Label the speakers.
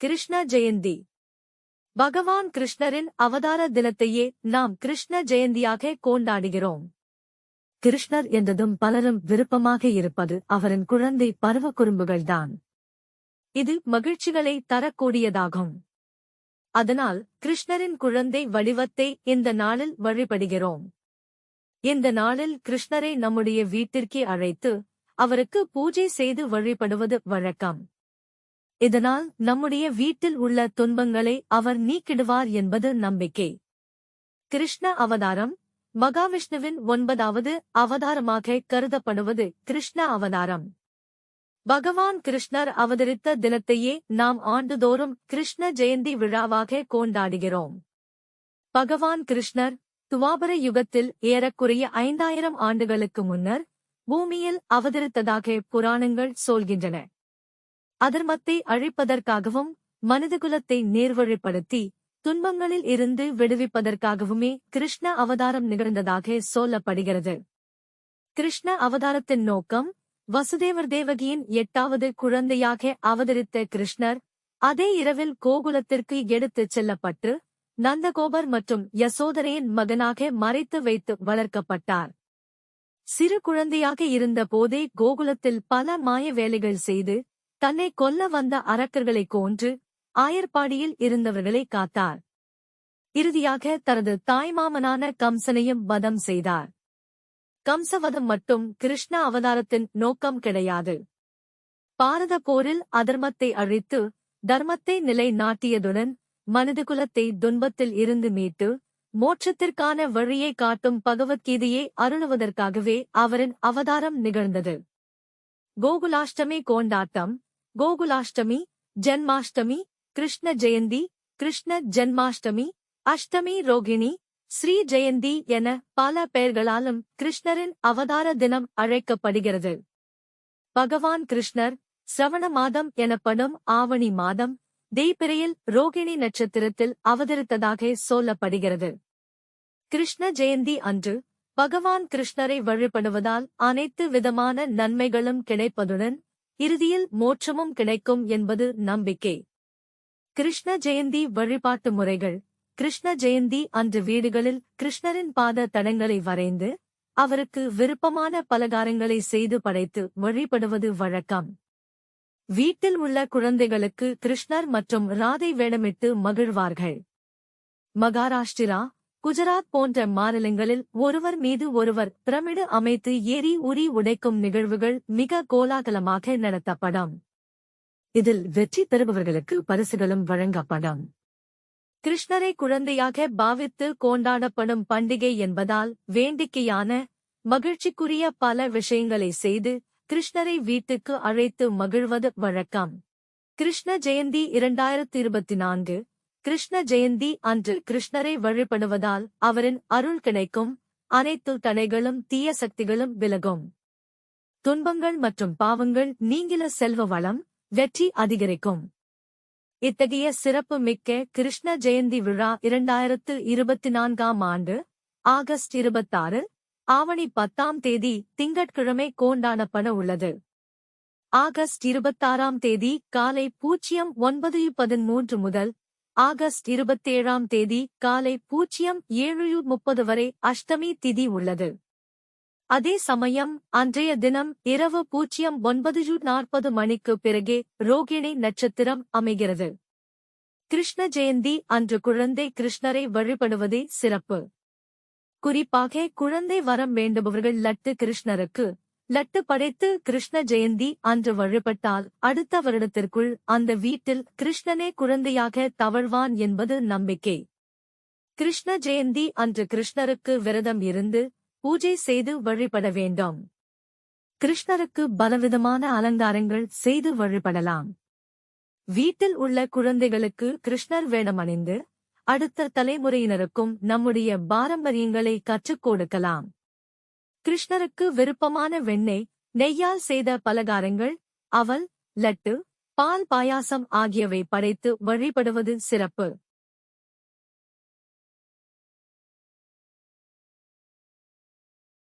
Speaker 1: கிருஷ்ண ஜெயந்தி. பகவான் கிருஷ்ணரின் அவதார தினத்தையே நாம் கிருஷ்ண ஜெயந்தியாக கொண்டாடுகிறோம். கிருஷ்ணர் என்றதும் பலரும் விருப்பமாக இருப்பது அவரின் குழந்தை பருவ குறும்புகள்தான். இது மகிழ்ச்சிகளை தரக்கூடியதாகும். அதனால் கிருஷ்ணரின் குழந்தை வடிவத்தை இந்த நாளில் வழிபடுகிறோம். இந்த நாளில் கிருஷ்ணரை நம்முடைய வீட்டிற்கே அழைத்து அவருக்கு பூஜை செய்து வழிபடுவது வழக்கம். இதனால் நம்முடைய வீட்டில் உள்ள துன்பங்களை அவர் நீக்கிடுவார் என்பது நம்பிக்கை. கிருஷ்ண அவதாரம் மகாவிஷ்ணுவின் ஒன்பதாவது அவதாரமாக கருதப்படுவது கிருஷ்ண அவதாரம். பகவான் கிருஷ்ணர் அவதரித்த தினத்தையே நாம் ஆண்டுதோறும் கிருஷ்ண ஜெயந்தி விழாவாக கொண்டாடுகிறோம். பகவான் கிருஷ்ணர் துவாபர யுகத்தில் ஏறக்குறைய ஐந்தாயிரம் ஆண்டுகளுக்கு முன்னர் பூமியில் அவதரித்ததாக புராணங்கள் சொல்கின்றன. அதர்மத்தை அழிப்பதற்காகவும் மனிதகுலத்தை நேர்வழிப்படுத்தி துன்பங்களில் இருந்து விடுவிப்பதற்காகவுமே கிருஷ்ண அவதாரம் நிகழ்ந்ததாக சொல்லப்படுகிறது. கிருஷ்ண அவதாரத்தின் நோக்கம் வசுதேவர் தேவகியின் எட்டாவது குழந்தையாக அவதரித்த கிருஷ்ணர் அதே இரவில் கோகுலத்திற்கு எடுத்துச் செல்லப்பட்டு நந்தகோபர் மற்றும் யசோதரையின் மகனாக மறைத்து வைத்து வளர்க்கப்பட்டார். சிறு குழந்தையாக இருந்தபோதே கோகுலத்தில் பல மாய வேலைகள் செய்து தன்னை கொல்ல வந்த அரக்கர்களைக் கோன்று ஆயர்பாடியில் இருந்தவர்களை காத்தார். இறுதியாக தனது தாய்மாமனான கம்சனையும் வதம் செய்தார். கம்சவதம் மட்டும் கிருஷ்ண அவதாரத்தின் நோக்கம் கிடையாது. பாரத போரில் அதர்மத்தை அழித்து தர்மத்தை நிலை நாட்டியதுடன் மனிதகுலத்தை துன்பத்தில் இருந்து மீட்டு மோட்சத்திற்கான வழியை காட்டும் பகவத்கீதையை அருளுவதற்காகவே அவரின் அவதாரம் நிகழ்ந்தது. கோகுலாஷ்டமி கொண்டாட்டம் கோகுலாஷ்டமி ஜென்மாஷ்டமி கிருஷ்ண ஜெயந்தி கிருஷ்ண ஜென்மாஷ்டமி அஷ்டமி ரோகிணி ஸ்ரீ ஜெயந்தி என பல பெயர்களாலும் கிருஷ்ணரின் அவதார தினம் அழைக்கப்படுகிறது. பகவான் கிருஷ்ணர் சிரவண மாதம் எனப்படும் ஆவணி மாதம் தேய்பிரையில் ரோகிணி நட்சத்திரத்தில் அவதரித்ததாக சொல்லப்படுகிறது. கிருஷ்ண ஜெயந்தி அன்று பகவான் கிருஷ்ணரை வழிபடுவதால் அனைத்து விதமான நன்மைகளும் கிடைப்பதுடன் இறுதியில் மோட்சமும் கிடைக்கும் என்பது நம்பிக்கை. கிருஷ்ண ஜெயந்தி வழிபாட்டு முறைகள். கிருஷ்ண ஜெயந்தி அன்று வீடுகளில் கிருஷ்ணரின் பாத தடங்களை வரைந்து அவருக்கு விருப்பமான பலகாரங்களை செய்து படைத்து வழிபடுவது வழக்கம். வீட்டில் உள்ள குழந்தைகளுக்கு கிருஷ்ணர் மற்றும் ராதை வேடமிட்டு மகிழ்வார்கள். மகாராஷ்டிரா குஜராத் போன்ற மாநிலங்களில் ஒருவர் மீது ஒருவர் பிரமிடு அமைத்து ஏறி உரி உடைக்கும் நிகழ்வுகள் மிக கோலாகலமாக நடத்தப்படும். இதில் வெற்றி பெறுபவர்களுக்கு பரிசுகளும் வழங்கப்படும். கிருஷ்ணரை குழந்தையாக பாவித்து கொண்டாடப்படும் பண்டிகை என்பதால் வேண்டிக்கையான மகிழ்ச்சிக்குரிய பல விஷயங்களை செய்து கிருஷ்ணரை வீட்டுக்கு அழைத்து மகிழ்வது வழக்கம். கிருஷ்ண ஜெயந்தி இரண்டாயிரத்தி இருபத்தி நான்கு கிருஷ்ண ஜெயந்தி அன்று கிருஷ்ணரை வழிபடுவதால் அவரின் அருள் கிடைக்கும். அனைத்து தடைகளும் தீய சக்திகளும் விலகும். துன்பங்கள் மற்றும் பாவங்கள் நீங்கில செல்வ வளம் வெற்றி அதிகரிக்கும். இத்தகைய சிறப்பு மிக்க கிருஷ்ண ஜெயந்தி விழா இரண்டாயிரத்து இருபத்தி நான்காம் ஆண்டு ஆகஸ்ட் இருபத்தாறு ஆவணி பத்தாம் தேதி திங்கட்கிழமை கொண்டாடப்பட உள்ளது. ஆகஸ்ட் இருபத்தாறாம் தேதி காலை பூஜ்ஜியம் ஒன்பது பதிமூன்று முதல் ஆகஸ்ட் இருபத்தேழாம் தேதி காலை பூஜ்ஜியம் ஏழு முப்பது வரை அஷ்டமி திதி உள்ளது. அதே சமயம் அன்றைய தினம் இரவு பூஜ்ஜியம் ஒன்பது நாற்பது மணிக்கு பிறகே ரோகிணி நட்சத்திரம் அமைகிறது. கிருஷ்ண ஜெயந்தி அன்று குழந்தை கிருஷ்ணரை வழிபடுவதே சிறப்பு. குறிப்பாக குழந்தை வரம் வேண்டுபவர்கள் லட்டு கிருஷ்ணருக்கு லட்டு படைத்து கிருஷ்ண ஜெயந்தி அன்று வழிபட்டால் அடுத்த வருடத்திற்குள் அந்த வீட்டில் கிருஷ்ணனே குழந்தையாக தவழ்வான் என்பது நம்பிக்கை. கிருஷ்ண ஜெயந்தி அன்று கிருஷ்ணருக்கு விரதம் இருந்து பூஜை செய்து வழிபட வேண்டும். கிருஷ்ணருக்கு பலவிதமான அலங்காரங்கள் செய்து வழிபடலாம். வீட்டில் உள்ள குழந்தைகளுக்கு கிருஷ்ணர் வேடம் அணிந்து அடுத்த தலைமுறையினருக்கும் நம்முடைய பாரம்பரியங்களை கற்றுக் கொடுக்கலாம். கிருஷ்ணருக்கு விருப்பமான வெண்ணெய் நெய்யால் செய்த பலகாரங்கள் அவல் லட்டு பால் பாயாசம் ஆகியவை படைத்து வழிபடுவது சிறப்பு.